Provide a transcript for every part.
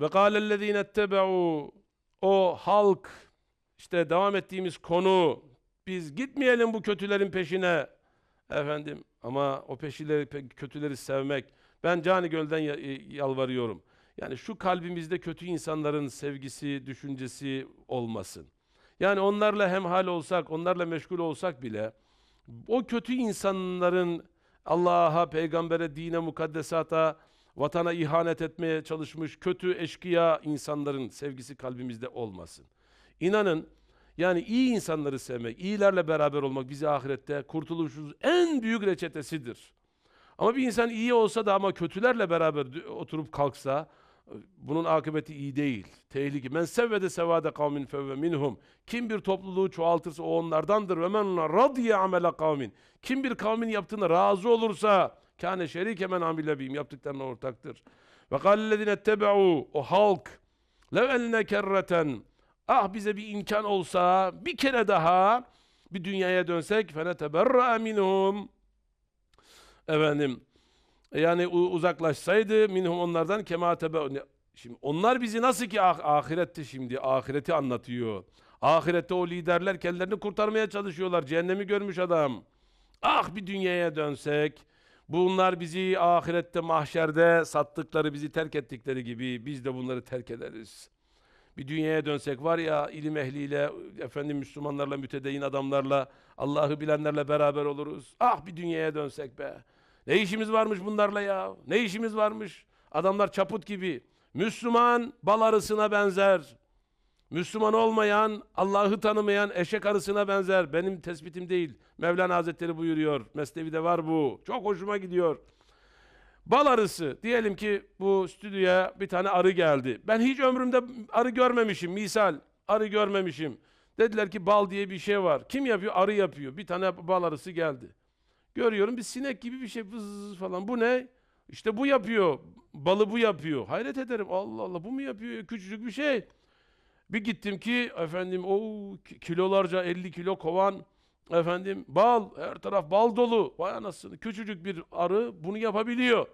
Ve kâlellezîne ettebe'û o halk işte devam ettiğimiz konu biz gitmeyelim bu kötülerin peşine efendim ama o peşileri pe- kötüleri sevmek ben cani gölden ya- yalvarıyorum. Yani şu kalbimizde kötü insanların sevgisi, düşüncesi olmasın. Yani onlarla hemhal olsak, onlarla meşgul olsak bile o kötü insanların Allah'a, peygambere, dine, mukaddesata, vatana ihanet etmeye çalışmış kötü eşkıya insanların sevgisi kalbimizde olmasın. İnanın yani iyi insanları sevmek, iyilerle beraber olmak bizi ahirette kurtuluşumuz en büyük reçetesidir. Ama bir insan iyi olsa da ama kötülerle beraber oturup kalksa bunun akıbeti iyi değil. Tehlike. Men sevvede sevade kavmin fevve minhum. Kim bir topluluğu çoğaltırsa o onlardandır. Ve men radiye amele kavmin. Kim bir kavmin yaptığına razı olursa kâne şerike men amile bihim. Yaptıklarına ortaktır. Ve kâlellezine ettebe'û. O halk. Lev eline kerreten. Ah bize bir imkan olsa bir kere daha bir dünyaya dönsek feneteberra minhum. Efendim yani u- uzaklaşsaydı minhum onlardan kema tebe Şimdi onlar bizi nasıl ki ah- ahirette şimdi ahireti anlatıyor. Ahirette o liderler kendilerini kurtarmaya çalışıyorlar. Cehennemi görmüş adam. Ah bir dünyaya dönsek. Bunlar bizi ahirette mahşerde sattıkları, bizi terk ettikleri gibi biz de bunları terk ederiz. Bir dünyaya dönsek var ya ilim ehliyle, efendim Müslümanlarla, mütedeyyin adamlarla, Allah'ı bilenlerle beraber oluruz. Ah bir dünyaya dönsek be. Ne işimiz varmış bunlarla ya? Ne işimiz varmış? Adamlar çaput gibi. Müslüman bal arısına benzer. Müslüman olmayan, Allah'ı tanımayan eşek arısına benzer. Benim tespitim değil. Mevlana Hazretleri buyuruyor. Mesnevi'de var bu. Çok hoşuma gidiyor. Bal arısı. Diyelim ki bu stüdyoya bir tane arı geldi. Ben hiç ömrümde arı görmemişim. Misal arı görmemişim. Dediler ki bal diye bir şey var. Kim yapıyor? Arı yapıyor. Bir tane bal arısı geldi. Görüyorum bir sinek gibi bir şey vız falan. Bu ne? İşte bu yapıyor. Balı bu yapıyor. Hayret ederim. Allah Allah bu mu yapıyor? Küçücük bir şey. Bir gittim ki efendim o kilolarca 50 kilo kovan efendim bal her taraf bal dolu. Vay anasını küçücük bir arı bunu yapabiliyor.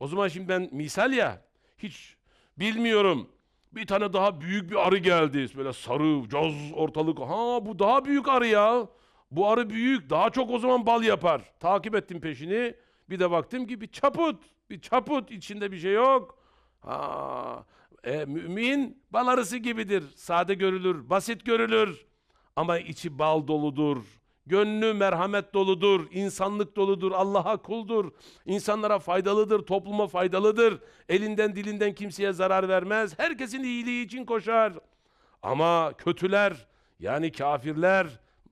O zaman şimdi ben misal ya hiç bilmiyorum. Bir tane daha büyük bir arı geldi. Böyle sarı, coz ortalık. Ha bu daha büyük arı ya. Bu arı büyük. Daha çok o zaman bal yapar. Takip ettim peşini. Bir de baktım ki bir çaput. Bir çaput. içinde bir şey yok. Ha, e, mümin bal arısı gibidir. Sade görülür, basit görülür. Ama içi bal doludur. Gönlü merhamet doludur, insanlık doludur, Allah'a kuldur, insanlara faydalıdır, topluma faydalıdır. Elinden dilinden kimseye zarar vermez, herkesin iyiliği için koşar. Ama kötüler, yani kafirler,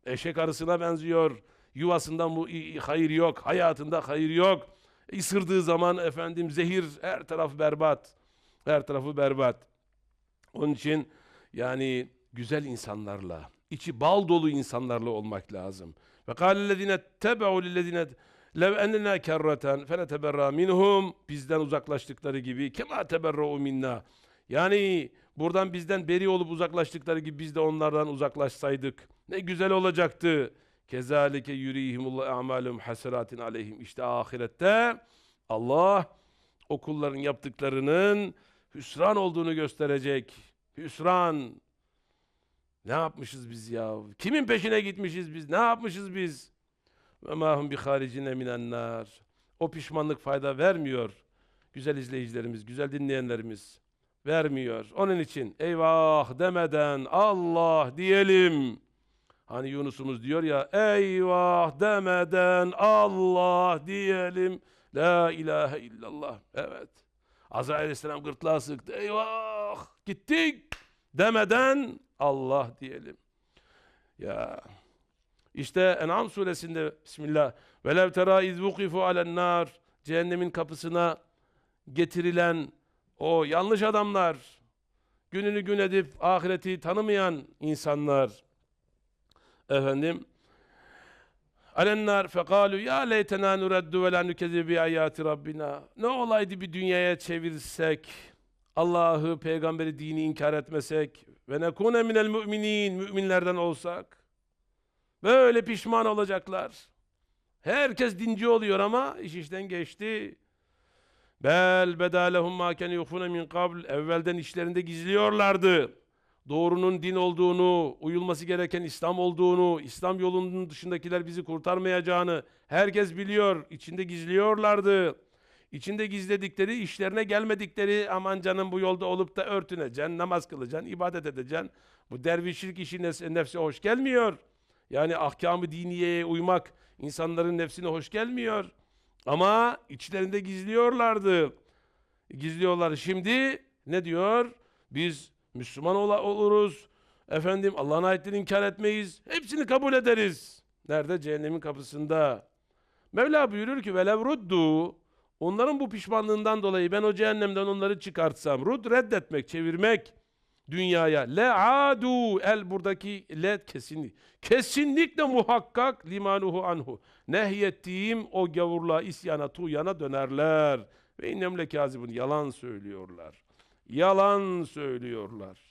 eşek arısına benziyor. Yuvasından bu hayır yok, hayatında hayır yok. Isırdığı zaman efendim zehir, her taraf berbat. Her tarafı berbat. Onun için yani güzel insanlarla, içi bal dolu insanlarla olmak lazım. Ve kâlellezine tebe'u lillezine lev ennena kerreten feneteberra minhum bizden uzaklaştıkları gibi kema teberra'u minna. Yani buradan bizden beri olup uzaklaştıkları gibi biz de onlardan uzaklaşsaydık ne güzel olacaktı. Kezalike yurihimullah a'malum haseratin aleyhim. İşte ahirette Allah o kulların yaptıklarının hüsran olduğunu gösterecek. Hüsran. Ne yapmışız biz ya? Kimin peşine gitmişiz biz? Ne yapmışız biz? Ve mahum bi haricine minen nar. O pişmanlık fayda vermiyor. Güzel izleyicilerimiz, güzel dinleyenlerimiz vermiyor. Onun için eyvah demeden Allah diyelim. Hani Yunus'umuz diyor ya eyvah demeden Allah diyelim. La ilahe illallah. Evet. Azrail aleyhisselam gırtlağı sıktı. Eyvah gittik demeden Allah diyelim. Ya işte En'am suresinde Bismillah velev tera iz vukifu alen nar cehennemin kapısına getirilen o yanlış adamlar gününü gün edip ahireti tanımayan insanlar efendim Alennar fekalu ya leytena nuraddu ve la nukezzibu bi ayati rabbina. Ne olaydı bir dünyaya çevirsek, Allah'ı, peygamberi, dini inkar etmesek ve nekune minel müminin, müminlerden olsak. Böyle pişman olacaklar. Herkes dinci oluyor ama iş işten geçti. Bel bedalehum ma ken yukhfuna min qabl. Evvelden işlerinde gizliyorlardı. Doğrunun din olduğunu, uyulması gereken İslam olduğunu, İslam yolunun dışındakiler bizi kurtarmayacağını herkes biliyor. İçinde gizliyorlardı. İçinde gizledikleri, işlerine gelmedikleri aman canım bu yolda olup da örtüneceksin, namaz kılacaksın, ibadet edeceksin. Bu dervişlik işi nefse, hoş gelmiyor. Yani ahkamı diniyeye uymak insanların nefsine hoş gelmiyor. Ama içlerinde gizliyorlardı. Gizliyorlar. Şimdi ne diyor? Biz Müslüman ola- oluruz. Efendim Allah'ın ayetlerini inkar etmeyiz. Hepsini kabul ederiz. Nerede? Cehennemin kapısında. Mevla buyurur ki velev ruddu onların bu pişmanlığından dolayı ben o cehennemden onları çıkartsam rud reddetmek, çevirmek dünyaya le adu el buradaki le kesin kesinlikle muhakkak limanuhu anhu nehyettiğim o gavurluğa isyana tuyana dönerler ve innemle kazibun yalan söylüyorlar yalan söylüyorlar